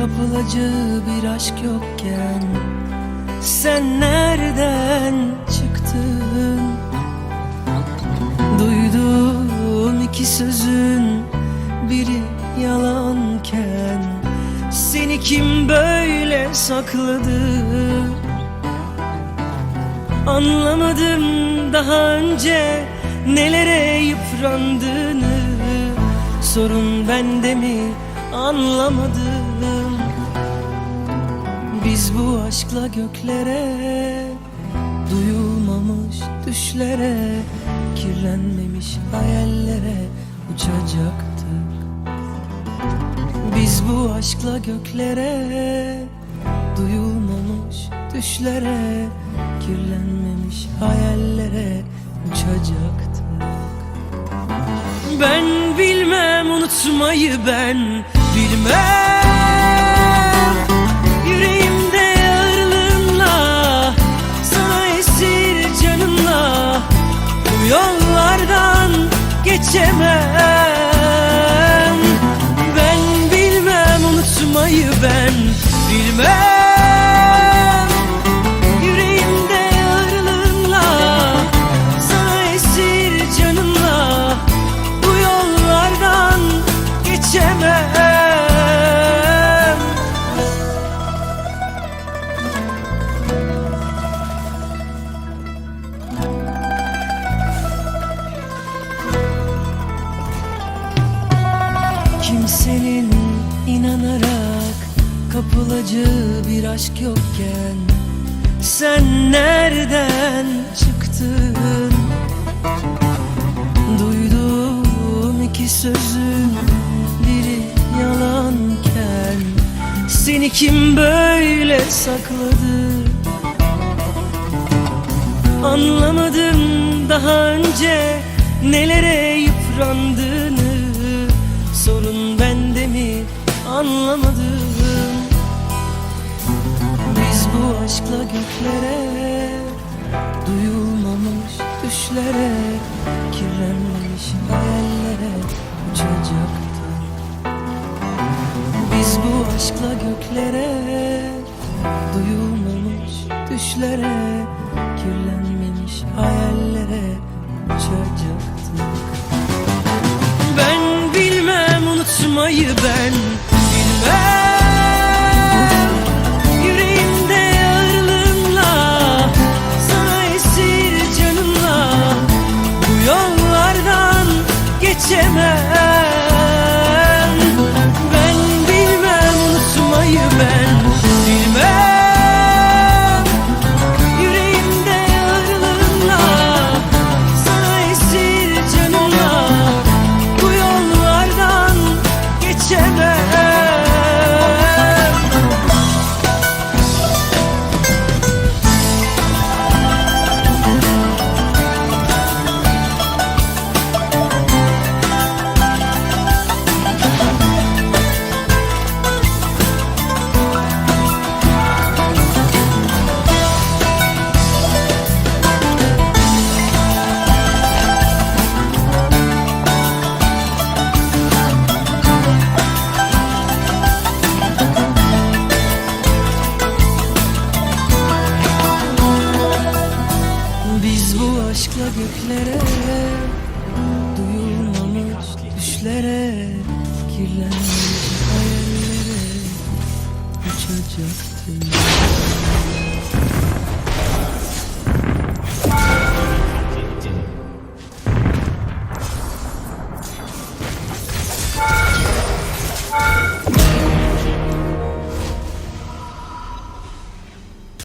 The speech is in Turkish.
kapılacağı bir aşk yokken Sen nereden çıktın? Duyduğum iki sözün biri yalanken Seni kim böyle sakladı? Anlamadım daha önce nelere yıprandığını Sorun bende mi anlamadım. Biz bu aşkla göklere Duyulmamış düşlere Kirlenmemiş hayallere uçacaktık. Biz bu aşkla göklere Duyulmamış düşlere Kirlenmemiş hayallere uçacaktık. Ben bilmem unutmayı ben bilmem Yüreğimde ağırlığınla Sana esir canınla Bu yollardan geçemem. Ben bilmem unutmayı ben bilmem inanarak kapılacağı bir aşk yokken Sen nereden çıktın? Duyduğum iki sözün biri yalanken Seni kim böyle sakladı? Anlamadım daha önce nelere yıprandığını anlamadım. Biz bu aşkla göklere Duyulmamış düşlere Kirlenmemiş hayallere uçacaktık. Biz bu aşkla göklere Duyulmamış düşlere Kirlenmemiş hayallere uçacaktık. Ben bilmem unutmayı ben geçemem. Ben bilmem unutmayı ben bilmem göklere Duyulmamış düşlere Kirlenmiş hayallere Uçacaktık